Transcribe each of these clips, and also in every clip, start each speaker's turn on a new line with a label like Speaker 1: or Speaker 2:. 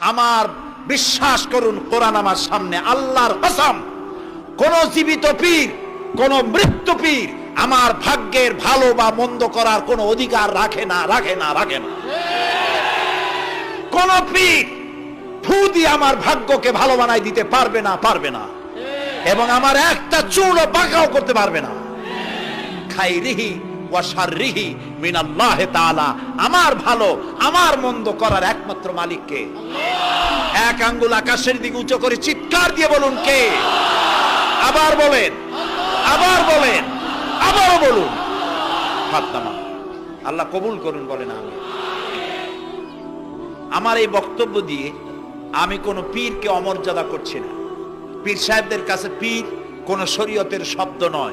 Speaker 1: আমার বিশ্বাস করুন, কোরআন আমার সামনে, আল্লাহর কসম, কোন জীবিত পীর, কোন মৃত্যু পীর আমার ভাগ্যের ভালো বা মন্দ করার কোনো অধিকার রাখে না রাখে না রাখে না। কোন পীর ফু দিয়ে আমার ভাগ্যকে ভালো বানাই দিতে পারবে না পারবে না। এবং আমার একটা চুলও বাঁকাও করতে পারবে না। খাইরিহি ওয়াশাররিহি মিনাল্লাহি তাআলা। আমার ভালো, আমার মন্দ করার একমাত্র মালিককে এক আঙ্গুল আকাশের দিকে উঁচু করে চিৎকার দিয়ে বলুন কে? আবার বলেন আবার বলেন, আবারও বলুন। হাত। আল্লাহ কবুল করুন, বলেন আমি। আমার এই বক্তব্য দিয়ে আমি কোনো পীরকে অমর্যাদা করছি না। পীর সাহেবদের কাছে পীর কোন শরীয়তের শব্দ নয়।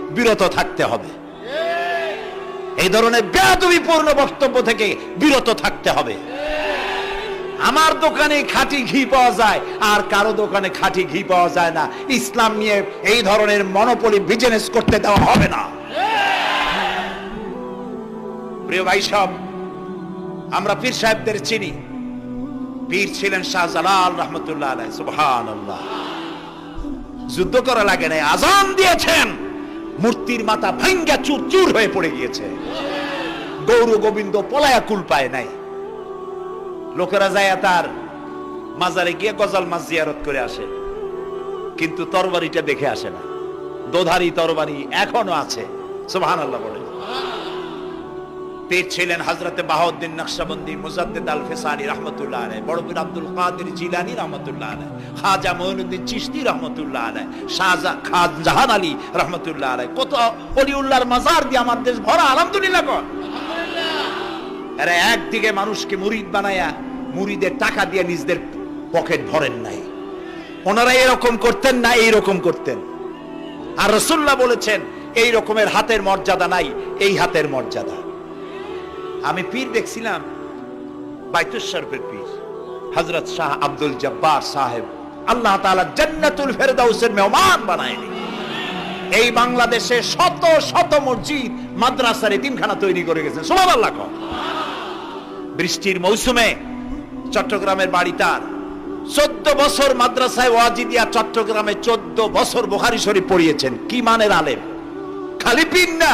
Speaker 1: বিরত থাকতে হবে। এই ধরনের বেয়াদবিপূর্ণ বক্তব্য থেকে বিরত থাকতে হবে। আমার দোকানে খাঁটি ঘি পাওয়া যায়, আর কারও দোকানে খাঁটি ঘি পাওয়া যায় না। ইসলাম নিয়ে এই ধরনের মনোপলি বিজনেস করতে দেওয়া হবে না। প্রিয় ভাই সব, আমরা পীর সাহেবদের চিনি। পীর ছিলেন শাহজালাল রহমতুল্লাহ আলাই সুবহান যুদ্ধ করা লাগে নাই, আজান দিয়েছেন। মূর্তির মাথা ভাঙ্গা চুর চুর হয়ে পড়ে গিয়েছে। গৌর গোবিন্দ পলায়া কুল পায় নাই। লোকেরা যায় তার মাজারে গিয়ে গজাল মাছ জিয়ারত করে আসে। কিন্তু তরবারিটা দেখে আসে না। দোধারি তরবারি এখনও আছে। সোহান আল্লাহ বলে পীর ছিলেন হজরতে বাহাউদ্দিন নকশবন্দি মুজাদ্দিদ আল ফিসানি রহমতুল্লাহ আলাই বড় পীর আব্দুল কাদের জিলানী রহমতুল্লাহ আলাই খাজা মঈনুদ্দিন চিশতি রহমতুল্লাহ আলাই শাহজা খান জাহান আলী রহমতুল্লাহ আলাই কত অলিউল্লাহর মাজার দিয়ে আমার দেশ ভরা আলহামদুলিল্লাহ কর। এরা একদিকে মানুষকে মুরিদ বানায়া মুরিদের টাকা দিয়ে নিজদের পকেট ভরেন নাই। ওনারা এরকম করতেন না এইরকম করতেন। আর রসুল্লাহ বলেছেন এই রকমের হাতের মর্যাদা নাই এই হাতের মর্যাদা। আমি পীর দেখছিলাম বাইতুল শরফের পীর হজরত শাহ আব্দুল জব্বার সাহেব। আল্লাহ তাআলা জান্নাতুল ফেরদাউসের মেহমান বানায়নি। এই বাংলাদেশে শত শত মসজিদ, মাদ্রাসার এতিমখানা তৈরি করে গেছেন সুবহানাল্লাহ কও। বৃষ্টির মৌসুমে চট্টগ্রামের বাড়ি তার। চোদ্দ বছর মাদ্রাসায় ওয়াজিদিয়া চট্টগ্রামে চোদ্দ বছর বোখারি শরীফ পড়িয়েছেন। কি মানের আলেম? খালি পীর না।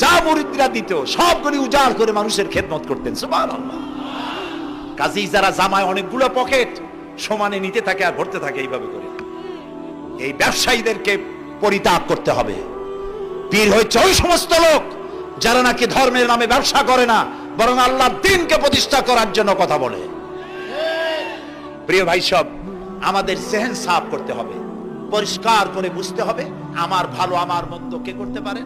Speaker 1: যা মরিদরা দিত, সবগুলি উজাড় করে মানুষের খেদমত করতেন কাজেই যারা জামায় অনেকগুলো পকেট সমানে নিতে থাকে আর ভরতে থাকে এইভাবে করে। এই ব্যবসায়ীদেরকে পরিত্যাগ করতে হবে। পীর হচ্ছে ওই সমস্ত লোক যারা নাকি ধর্মের নামে ব্যবসা করে না, বরং আল্লাহ দিনকে প্রতিষ্ঠা করার জন্য কথা বলে। প্রিয় ভাই সব, আমাদের সেহেন সাফ করতে হবে। পরিষ্কার করে বুঝতে হবে, আমার ভালো, আমার মন্দ কে করতে পারে?